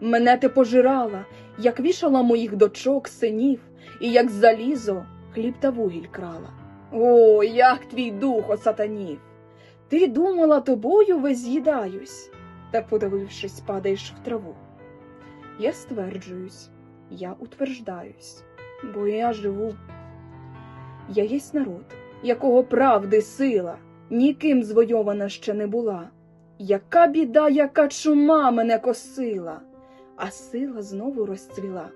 мене ти пожирала, як вішала моїх дочок, синів, і як залізо хліб та вугіль крала. О, як твій дух осатанів! Ти думала, тобою весь та, подивившись, падаєш в траву. Я стверджуюсь, я утверждаюсь, бо я живу. Я єсть народ, якого правди сила, ніким звойована ще не була. Яка біда, яка чума мене косила, а сила знову розцвіла.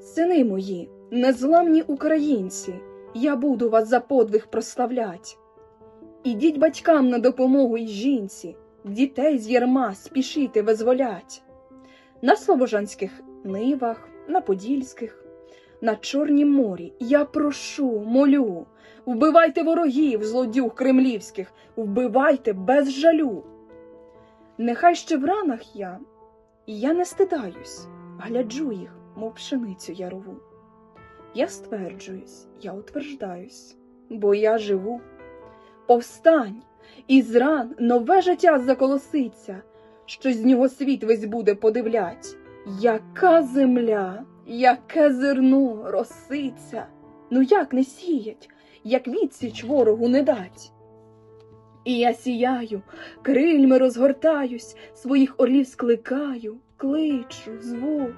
Сини мої, незламні українці, я буду вас за подвиг прославлять. Ідіть батькам на допомогу й жінці, дітей з ярма спішити визволять. На слобожанських нивах, на подільських, на Чорнім морі я прошу, молю, вбивайте ворогів, злодюг кремлівських, вбивайте без жалю. Нехай ще в ранах я, і я не стидаюсь, гляджу їх, мов пшеницю ярову. Я стверджуюсь, я утверждаюсь, бо я живу. Повстань, і з ран нове життя заколоситься, що з нього світ весь буде подивлять. Яка земля, яке зерно роситься, ну як не сіять, як відсіч ворогу не дать. І я сіяю, крильми розгортаюсь, своїх орлів скликаю, кличу, зву.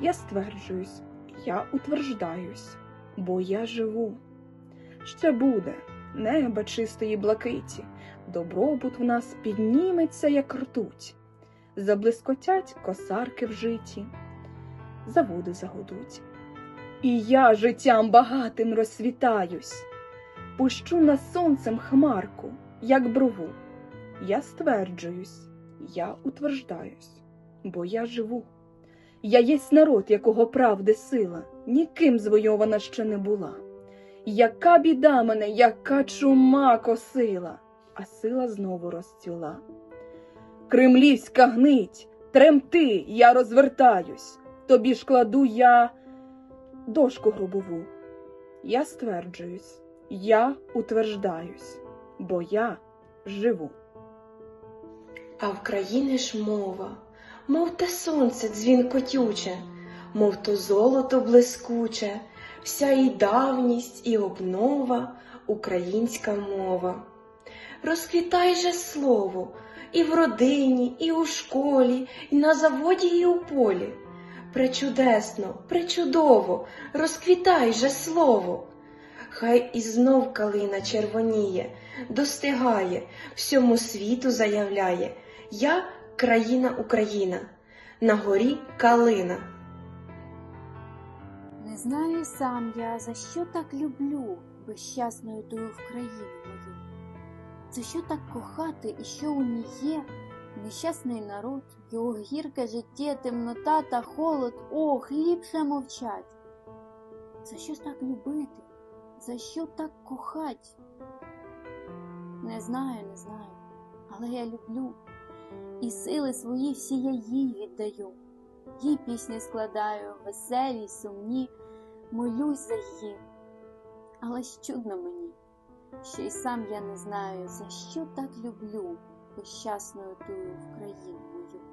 Я стверджуюсь, я утверждаюсь, бо я живу. Ще буде неба чистої блакиті, добробут в нас підніметься, як ртуть. Заблискотять косарки в житті, заводи загудуть. І я життям багатим розсвітаюсь, пущу над сонцем хмарку, як брову. Я стверджуюсь, я утверждаюсь, бо я живу. Я єсть народ, якого правди сила, ніким звойована ще не була. Яка біда мене, яка чума косила, а сила знову розцвіла. Кремлівська гнить, тремти, я розвертаюсь, тобі ж кладу я дошку грубову. Я стверджуюсь, я утверждаюсь, бо я живу. А в країни ж мова, мов те сонце дзвінкотюче, мов то золото блискуче, вся і давність, і обнова, українська мова. Розквітай же слово і в родині, і у школі, і на заводі, і у полі. Пречудесно, пречудово, розквітай же слово. Хай і знов калина червоніє, достигає, всьому світу заявляє Я країна Україна, на горі калина. Не знаю сам я, за що так люблю безщасною тую в країну. За що так кохати і що у ній є? Нещасний народ, його гірке життя, темнота та холод, ох, ліпше мовчать. За що так любити? За що так кохать? Не знаю, не знаю, але я люблю, і сили свої всі я їй віддаю. Їй пісні складаю, веселі, сумні, молюсь за її. Але ж чудно мені, що й сам я не знаю, за що так люблю безщасною тую в мою.